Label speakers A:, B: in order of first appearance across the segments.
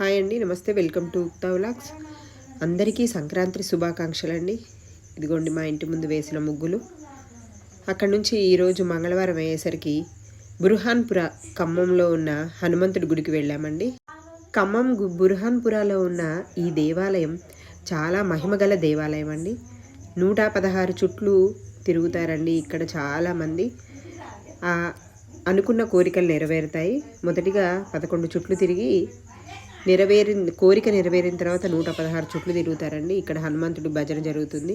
A: Hi అండి నమస్తే welcome to ఉక్తా vlogs. అందరికీ సంక్రాంతి శుభాకాంక్షలు అండి ఇదిగోండి మా ఇంటి ముందు వేసిన ముగ్గులు. అక్కడ నుంచి ఈరోజు మంగళవారం అయ్యేసరికి బుర్హాన్పుర ఖమ్మంలో ఉన్న హనుమంతుడి గుడికి వెళ్ళామండి. ఖమ్మం గు- బుర్హాన్పురాలో ఉన్న ఈ దేవాలయం చాలా మహిమగల దేవాలయం అండి. నూట పదహారు చుట్లు తిరుగుతారండి ఇక్కడ చాలామంది. అనుకున్న కోరికలు నెరవేరుతాయి. మొదటిగా పదకొండు చుట్లు తిరిగి నెరవేరిన కోరిక నెరవేరిన తర్వాత నూట పదహారు చుట్లు తిరుగుతారండి. ఇక్కడ హనుమంతుడి భజన జరుగుతుంది.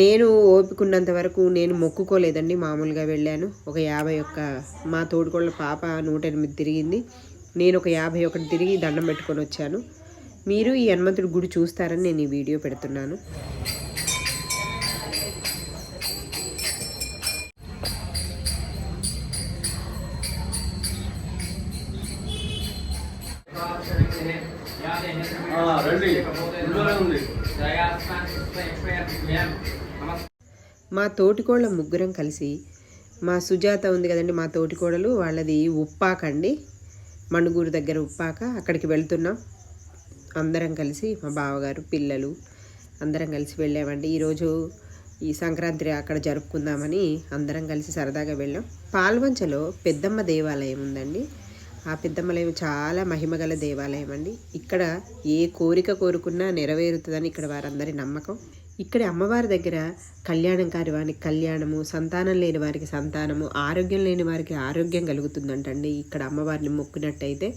A: నేను ఓపికన్నంత వరకు నేను మొక్కుకోలేదండి మామూలుగా వెళ్ళాను. ఒక యాభై ఒక్క మా తోడుకోళ్ళ పాప నూట ఎనిమిది తిరిగింది. నేను ఒక యాభై ఒకటి తిరిగి దండం పెట్టుకొని వచ్చాను. మీరు ఈ హనుమంతుడి గుడి చూస్తారని నేను ఈ వీడియో పెడుతున్నాను. మా తోటికోళ్ళ ముగ్గురం కలిసి మా సుజాత ఉంది కదండి మా తోటికోడలు. వాళ్ళది ఉప్పాక అండి. మణుగూరు దగ్గర ఉప్పాక. అక్కడికి వెళ్తున్నాం. అందరం కలిసి మా బావగారు పిల్లలు అందరం కలిసి వెళ్ళామండి. ఈరోజు ఈ సంక్రాంతి అక్కడ జరుపుకుందామని అందరం కలిసి సరదాగా వెళ్ళాం. పాల్వంచలో పెద్దమ్మ దేవాలయం ఉందండి. ఆ పెద్దమ్మలయం చాలా మహిమగల దేవాలయం అండి ఇక్కడ ఏ కోరిక కోరుకున్నా నెరవేరుతుందని ఇక్కడ వారందరి నమ్మకం. ఇక్కడ అమ్మవారి దగ్గర కళ్యాణం కాని వారికి కళ్యాణము సంతానం లేని వారికి సంతానము ఆరోగ్యం లేని వారికి ఆరోగ్యం కలుగుతుందంటండి ఇక్కడ అమ్మవారిని మొక్కినట్టయితే.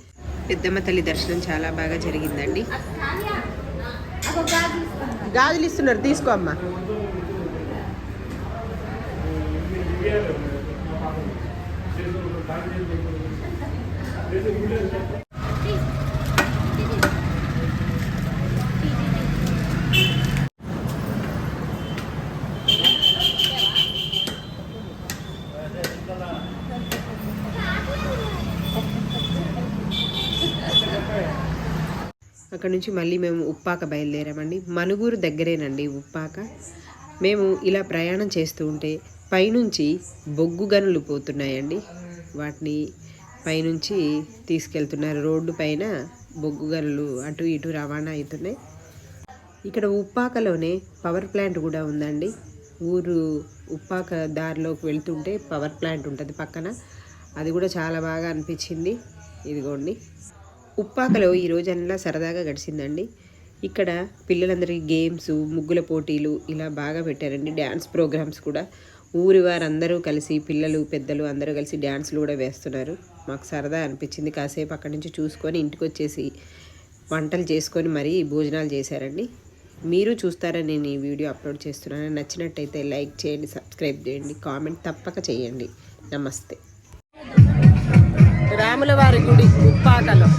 A: పెద్దమ్మ తల్లి దర్శనం చాలా బాగా జరిగిందండి. గాజులు ఇస్తున్నారు తీసుకో అమ్మా. అక్కడ నుంచి మళ్ళీ మేము ఉప్పాక బయలుదేరామండి. మనుగూరు దగ్గరేనండి ఉప్పాక. మేము ఇలా ప్రయాణం చేస్తూ ఉంటే పైనుంచి బొగ్గు గనులు పోతున్నాయండి. వాటిని పైనుంచి తీసుకెళ్తున్నారు. రోడ్డు పైన బొగ్గు గనులు అటు ఇటు రవాణా అవుతున్నాయి. ఇక్కడ ఉప్పాకలోనే పవర్ ప్లాంట్ కూడా ఉందండి. ఊరు ఉప్పాక దారిలోకి వెళ్తుంటే పవర్ ప్లాంట్ ఉంటుంది పక్కన. అది కూడా చాలా బాగా అనిపించింది. ఇదిగోండి. ఉప్పాకలో ఈ రోజల్లా సరదాగా గడిచిందండి. ఇక్కడ పిల్లలందరికీ గేమ్స్ ముగ్గుల పోటీలు ఇలా బాగా పెట్టారండి. డ్యాన్స్ ప్రోగ్రామ్స్ కూడా. ఊరి వారందరూ కలిసి పిల్లలు పెద్దలు అందరూ కలిసి డ్యాన్స్లు కూడా వేస్తున్నారు. మాకు సరదా అనిపించింది. కాసేపు అక్కడి నుంచి చూసుకొని ఇంటికి వచ్చేసి వంటలు చేసుకొని మరీ భోజనాలు చేశారండి. మీరు చూస్తారని నేను ఈ వీడియో అప్లోడ్ చేస్తున్నాను. నచ్చినట్టయితే లైక్ చేయండి సబ్స్క్రైబ్ చేయండి కామెంట్ తప్పక చేయండి. నమస్తే. రాముల వారి గుడి ఉప్పాకలో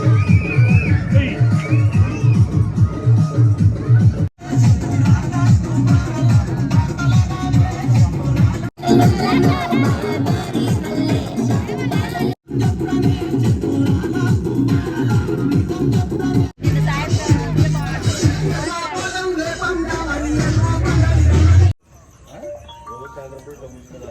A: ఇది టైం లేదు ఇది బాగుంది అలా బోదం లేపంట మరియా నా పండలి ఆ? గోచంద్రపుడు
B: తమ్ముస్తా